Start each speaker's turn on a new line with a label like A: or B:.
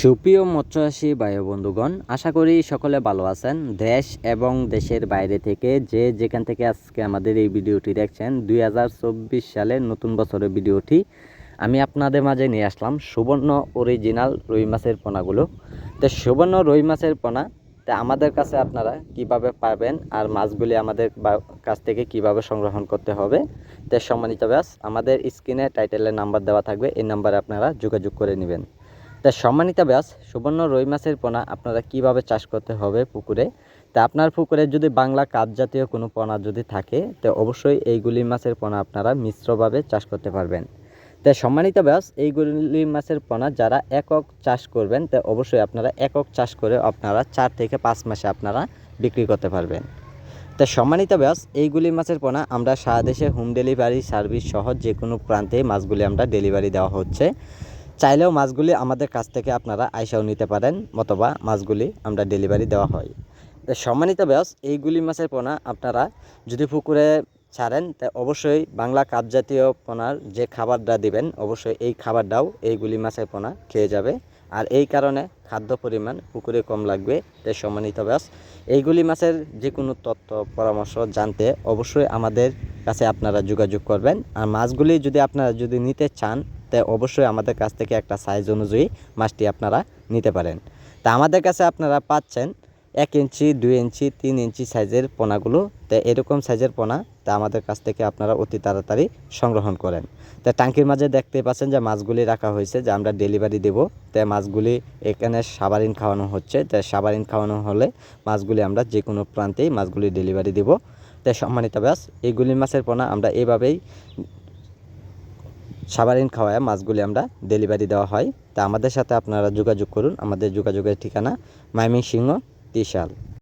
A: সুপ্রিয় মৎস্যচাষী ও বন্ধুগণ, আশা করি সকলে ভালো আছেন। দেশ এবং দেশের বাইরে থেকে যে যেখান থেকে আজকে আমাদের এই ভিডিওটি দেখছেন, দুই সালের নতুন বছরের ভিডিওটি আমি আপনাদের মাঝে নিয়ে আসলাম, সুবর্ণ অরিজিনাল রুই মাছের পোনাগুলো। তো সুবর্ণ রুই মাছের পোনা, তা আমাদের কাছে আপনারা কীভাবে পাবেন আর মাছগুলি আমাদের কাছ থেকে কীভাবে সংগ্রহণ করতে হবে, তো সম্মানিত ব্যাস আমাদের স্ক্রিনে টাইটেলের নাম্বার দেওয়া থাকবে, এই নাম্বারে আপনারা যোগাযোগ করে নেবেন। তা সম্মানিত ব্যাস, সুবর্ণ রুই মাছের পোনা আপনারা কীভাবে চাষ করতে হবে পুকুরে? তা আপনার পুকুরে যদি বাংলা কাপ জাতীয় কোনো পোনা যদি থাকে, তো অবশ্যই এইগুলি মাছের পোনা আপনারা মিশ্রভাবে চাষ করতে পারবেন। তা সম্মানিত ব্যাস এইগুলি মাছের পোনা যারা একক চাষ করবেন, তা অবশ্যই আপনারা একক চাষ করে আপনারা চার থেকে পাঁচ মাসে আপনারা বিক্রি করতে পারবেন। তা সম্মানিত ব্যাস এইগুলি মাছের পোনা আমরা সারা দেশে হোম ডেলিভারি সার্ভিস সহ যে কোনো প্রান্তে মাছগুলি আমরা ডেলিভারি দেওয়া হচ্ছে। চাইলেও মাছগুলি আমাদের কাছ থেকে আপনারা আইসাও নিতে পারেন, অথবা মাছগুলি আমরা ডেলিভারি দেওয়া হয়। সম্মানিত ব্যাস এইগুলি মাছের পোনা আপনারা যদি পুকুরে ছাড়েন, তা অবশ্যই বাংলা কাপ জাতীয় পোনার যে খাবারটা দিবেন, অবশ্যই এই খাবারটাও এইগুলি মাছের পোনা খেয়ে যাবে। আর এই কারণে খাদ্য পরিমাণ পুকুরে কম লাগবে। তাই সম্মানিত ব্যাস এইগুলি মাছের যে কোনো তথ্য, পরামর্শ জানতে অবশ্যই আমাদের কাছে আপনারা যোগাযোগ করবেন। আর মাছগুলি যদি আপনারা যদি নিতে চান তাই অবশ্যই আমাদের কাছ থেকে একটা সাইজ অনুযায়ী মাছটি আপনারা নিতে পারেন। তা আমাদের কাছে আপনারা পাচ্ছেন এক ইঞ্চি, দুই ইঞ্চি, তিন ইঞ্চি সাইজের পোনাগুলো। তো এরকম সাইজের পোনা, তা আমাদের কাছ থেকে আপনারা অতি তাড়াতাড়ি সংগ্রহণ করেন। তা ট্যাঙ্কির মাঝে দেখতে পাচ্ছেন যে মাছগুলি রাখা হয়েছে, যে আমরা ডেলিভারি দেব। তাই মাছগুলি এখানে সাবারিন খাওয়ানো হচ্ছে। তাই সাবারিন খাওয়ানো হলে মাছগুলি আমরা যে কোনো প্রান্তেই মাছগুলি ডেলিভারি দেব। তাই সম্মানিত ব্যাস এইগুলি মাছের পোনা আমরা এইভাবেই সাবারিন খাওয়ায় মাছগুলি আমরা ডেলিভারি দেওয়া হয়। তা আমাদের সাথে আপনারা যোগাযোগ করুন। আমাদের যোগাযোগের ঠিকানা মাইমিং সিংহ ত্রিশাল।